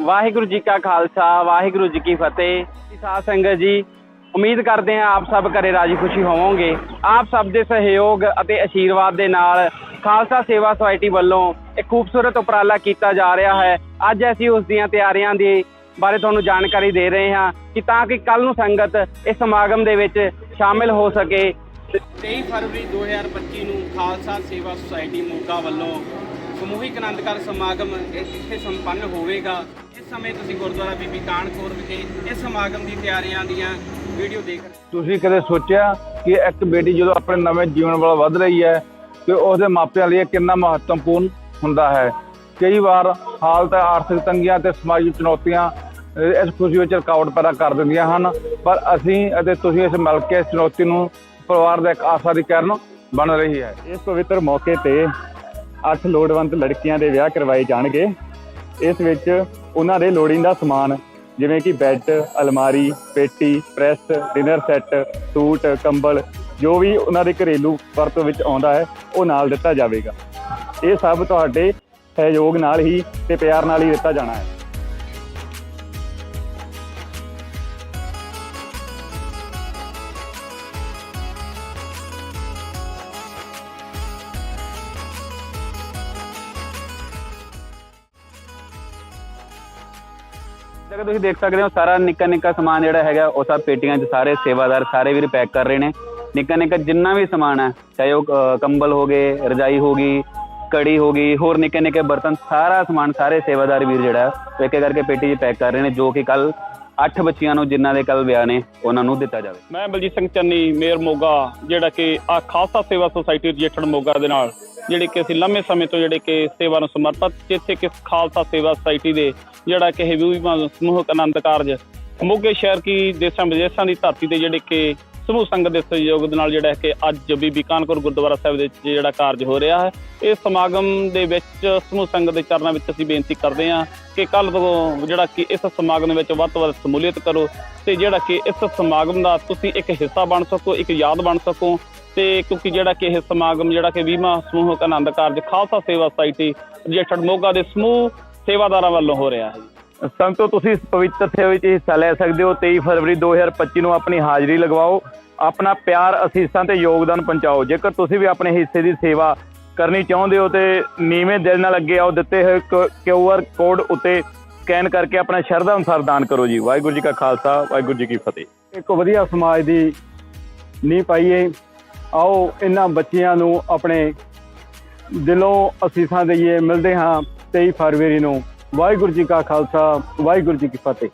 ਵਾਹਿਗੁਰੂ ਜੀ ਕਾ ਖਾਲਸਾ, ਵਾਹਿਗੁਰੂ ਜੀ ਕੀ ਫਤਿਹ। ਸਾਧ ਸੰਗਤ ਜੀ, ਉਮੀਦ ਕਰਦੇ ਹਾਂ ਆਪ ਸਭ ਘਰੇ ਰਾਜੀ ਖੁਸ਼ੀ ਹੋਵੋਗੇ। ਆਪ ਸਭ ਦੇ ਸਹਿਯੋਗ ਅਤੇ ਆਸ਼ੀਰਵਾਦ ਦੇ ਨਾਲ ਖਾਲਸਾ ਸੇਵਾ ਸੁਸਾਇਟੀ ਵੱਲੋਂ ਇੱਕ ਖੂਬਸੂਰਤ ਉਪਰਾਲਾ ਕੀਤਾ ਜਾ ਰਿਹਾ ਹੈ। ਅੱਜ ਅਸੀਂ ਉਸ ਦੀਆਂ ਤਿਆਰੀਆਂ ਦੀ ਬਾਰੇ ਤੁਹਾਨੂੰ ਜਾਣਕਾਰੀ ਦੇ ਰਹੇ ਹਾਂ ਕਿ ਤਾਂ ਕਿ ਕੱਲ ਨੂੰ ਸੰਗਤ ਇਸ ਸਮਾਗਮ ਦੇ ਵਿੱਚ ਸ਼ਾਮਿਲ ਹੋ ਸਕੇ। 23 ਫਰਵਰੀ 2025 ਨੂੰ ਖਾਲਸਾ ਸੇਵਾ ਸੁਸਾਇਟੀ ਮੋਗਾ ਵੱਲੋਂ ਸਮੂਹਿਕ ਆਨੰਦਕਾਰ ਸਮਾਗਮ ਇੱਥੇ ਸੰਪੰਨ ਹੋਵੇਗਾ। ਸਮੇਂ ਤੁਸੀਂ ਗੁਰਦੁਆਰਾ ਬੀਬੀ ਕਾਨਕੌਰ ਵਿਖੇ ਇਸ ਸਮਾਗਮ ਦੀ ਤਿਆਰੀਆਂ ਦੀਆਂ ਵੀਡੀਓ ਦੇਖ ਰਹੇ ਹੋ। ਤੁਸੀਂ ਕਦੇ ਸੋਚਿਆ ਕਿ ਇੱਕ ਬੇਟੀ ਜਦੋਂ ਆਪਣੇ ਨਵੇਂ ਜੀਵਨ ਵੱਲ ਵਧ ਰਹੀ ਹੈ ਤੇ ਉਹਦੇ ਮਾਪਿਆਂ ਲਈ ਕਿੰਨਾ ਮਹੱਤਵਪੂਰਨ ਹੁੰਦਾ ਹੈ? ਕਈ ਵਾਰ ਹਾਲਤ ਆਰਥਿਕ ਤੰਗੀਆਂ ਤੇ ਸਮਾਜਿਕ ਚੁਣੌਤੀਆਂ ਇਸ ਖੁਸ਼ੀ ਵਿੱਚ ਰੁਕਾਵਟ ਪੈਦਾ ਕਰ ਦਿੰਦੀਆਂ ਹਨ ਪਰ ਅਸੀਂ ਅਤੇ ਤੁਸੀਂ ਇਸ ਮਿਲ ਕੇ ਇਸ ਚੁਣੌਤੀ ਨੂੰ ਪਰਿਵਾਰ ਦਾ ਇੱਕ ਆਸਰਾ ਦੀ ਕਾਰਨ ਬਣ ਰਹੀ ਹੈ। ਇਸ ਪਵਿੱਤਰ ਮੌਕੇ ਤੇ ਅੱਠ ਲੋੜਵੰਦ ਲੜਕੀਆਂ ਦੇ ਵਿਆਹ ਕਰਵਾਏ ਜਾਣਗੇ। ਇਸ ਵਿੱਚ ਉਹਨਾਂ ਦੇ ਲੋੜੀਂਦਾ ਸਮਾਨ, ਜਿਵੇਂ ਕਿ ਬੈੱਡ, ਅਲਮਾਰੀ, ਪੇਟੀ, ਪ੍ਰੈਸ, ਡਿਨਰ ਸੈੱਟ, ਸੂਟ, ਕੰਬਲ, ਜੋ ਵੀ ਉਹਨਾਂ ਦੇ ਘਰੇਲੂ ਵਰਤੋਂ ਵਿੱਚ ਆਉਂਦਾ ਹੈ, ਉਹ ਨਾਲ ਦਿੱਤਾ ਜਾਵੇਗਾ। ਇਹ ਸਭ ਤੁਹਾਡੇ ਸਹਿਯੋਗ ਨਾਲ ਹੀ ਤੇ ਪਿਆਰ ਨਾਲ ਹੀ ਦਿੱਤਾ ਜਾਣਾ ਹੈ। ਜਿਵੇਂ ਤੁਸੀਂ ਦੇਖ ਸਕਦੇ ਹੋ, ਸਾਰਾ ਨਿੱਕਾ ਨਿੱਕਾ ਸਮਾਨ ਜਿਹੜਾ ਹੈਗਾ, ਉਹ ਸਭ ਪੇਟੀਆਂ 'ਚ ਸਾਰੇ ਸੇਵਾਦਾਰ ਸਾਰੇ ਵੀਰ ਪੈਕ ਕਰ ਰਹੇ ਨੇ। ਨਿੱਕਾ ਨਿੱਕਾ ਜਿੰਨਾ ਵੀ ਸਮਾਨ ਹੈ, ਚਾਹੇ ਉਹ ਕੰਬਲ ਹੋ ਗਏ, ਰਜਾਈ ਹੋ ਗਈ, ਕੜੀ ਹੋ ਗਈ, ਹੋਰ ਨਿੱਕੇ ਨਿੱਕੇ ਬਰਤਨ, ਸਾਰਾ ਸਮਾਨ, ਸਾਰੇ ਸੇਵਾਦਾਰ ਵੀਰ ਜਿਹੜਾ, ਉਹ ਇੱਕ ਕਰਕੇ ਪੇਟੀ 'ਚ ਪੈਕ ਕਰ ਰਹੇ ਨੇ, ਜੋ ਕਿ ਕੱਲ 8 ਬੱਚਿਆਂ ਨੂੰ ਜਿਨ੍ਹਾਂ ਦੇ ਕੱਲ ਵਿਆਹ ਨੇ, ਉਹਨਾਂ ਨੂੰ ਦਿੱਤਾ ਜਾਵੇ। ਮੈਂ ਬਲਜੀਤ ਸਿੰਘ ਚੰਨੀ, ਮੇਅਰ ਮੋਗਾ, ਜਿਹੜਾ ਕਿ ਆ ਖਾਲਸਾ ਸੇਵਾ ਸੁਸਾਇਟੀ ਰਜਿਸਟਰਡ ਮੋਗਾ ਦੇ ਨਾਲ। ਜਿਹੜੇ ਕਿ ਅਸੀਂ ਲੰਮੇ ਸਮੇਂ ਤੋਂ ਜਿਹੜੇ ਕਿ ਸੇਵਾ ਨੂੰ ਸਮਰਪਿਤ, ਜਿੱਥੇ ਕਿ ਖਾਲਸਾ ਸੇਵਾ ਸੁਸਾਇਟੀ ਦੇ ਜਿਹੜਾ ਕਿ ਇਹ ਵੀ ਸਮੂਹਕ ਆਨੰਦ ਕਾਰਜ ਮੋਗੇ ਸ਼ਹਿਰ ਕੀ ਦੇਸ਼ਾਂ ਵਿਦੇਸ਼ਾਂ ਦੀ ਧਰਤੀ ਤੇ ਜਿਹੜੇ ਕਿ ਸਮੂਹ ਸੰਗਤ ਦੇ ਸਹਿਯੋਗ ਦੇ ਨਾਲ ਜਿਹੜਾ ਕਿ ਅੱਜ ਬੀਬੀ ਕਾਨਪੁਰ ਗੁਰਦੁਆਰਾ ਸਾਹਿਬ ਦੇ ਵਿੱਚ ਜਿਹੜਾ ਕਾਰਜ ਹੋ ਰਿਹਾ ਹੈ। ਇਸ ਸਮਾਗਮ ਦੇ ਵਿੱਚ ਸਮੂਹ ਸੰਗਤ ਦੇ ਚਰਨਾਂ ਵਿੱਚ ਅਸੀਂ ਬੇਨਤੀ ਕਰਦੇ ਹਾਂ ਕਿ ਕੱਲ ਤੋਂ ਜਿਹੜਾ ਕਿ ਇਸ ਸਮਾਗਮ ਵਿੱਚ ਵੱਧ ਤੋਂ ਵੱਧ ਸਮੂਲੀਅਤ ਕਰੋ ਤੇ ਜਿਹੜਾ ਕਿ ਇਸ ਸਮਾਗਮ ਦਾ ਤੁਸੀਂ ਇੱਕ ਹਿੱਸਾ ਬਣ ਸਕੋ, ਇੱਕ ਯਾਦ ਬਣ ਸਕੋ। ਤੇ ਕਿਉਂਕਿ ਜਿਹੜਾ ਕਿ ਇਹ ਸਮਾਗਮ ਜਿਹੜਾ ਕਿ 20ਵਾਂ ਸਮੂਹਕ ਆਨੰਦ ਕਾਰਜ ਖਾਲਸਾ ਸੇਵਾ ਸੁਸਾਇਟੀ ਰਜਿਸਟਰਡ ਮੋਗਾ ਦੇ ਸਮੂਹ ਸੇਵਾਦਾਰਾਂ ਵੱਲੋਂ ਹੋ ਰਿਹਾ ਹੈ। ਸੰਤੋ ਤੁਸੀਂ ਇਸ ਪਵਿੱਤਰ ਸੇਵਾ ਵਿੱਚ ਹਿੱਸਾ ਲੈ ਸਕਦੇ ਹੋ। 23 ਫਰਵਰੀ 2025 ਨੂੰ ਆਪਣੀ ਹਾਜ਼ਰੀ ਲਗਵਾਓ। ਆਪਣਾ ਪਿਆਰ ਅਸੀਸਾਂ ਤੇ ਯੋਗਦਾਨ ਪਹੁੰਚਾਓ। ਜੇਕਰ ਤੁਸੀਂ ਵੀ ਆਪਣੇ ਹਿੱਸੇ ਦੀ ਸੇਵਾ ਕਰਨੀ ਚਾਹੁੰਦੇ ਹੋ ਤੇ ਨੀਵੇਂ ਦਿਲ ਨਾਲ ਅੱਗੇ ਆਓ। ਦਿੱਤੇ ਹੋਏ ਕਿਊ ਆਰ ਕੋਡ ਉੱਤੇ ਸਕੈਨ ਕਰਕੇ ਆਪਣਾ ਸ਼ਰਧਾ ਅਨੁਸਾਰ ਦਾਨ ਕਰੋ ਜੀ। ਵਾਹਿਗੁਰੂ ਜੀ ਕਾ ਖਾਲਸਾ ਵਾਹਿਗੁਰੂ ਜੀ ਕੀ ਫਤਿਹ। ਇੱਕ ਵਧੀਆ ਸਮਾਜ ਦੀ ਨੀਂਹ ਪਾਈਏ ਆਓ ਇਹਨਾਂ ਬੱਚਿਆਂ ਨੂੰ ਆਪਣੇ ਦਿਲੋਂ ਅਸੀਸਾਂ ਦਈਏ, ਮਿਲਦੇ ਹਾਂ 23 ਫਰਵਰੀ ਨੂੰ। ਵਾਹਿਗੁਰੂ ਜੀ ਕਾ ਖਾਲਸਾ, ਵਾਹਿਗੁਰੂ ਜੀ ਕੀ ਫਤਿਹ।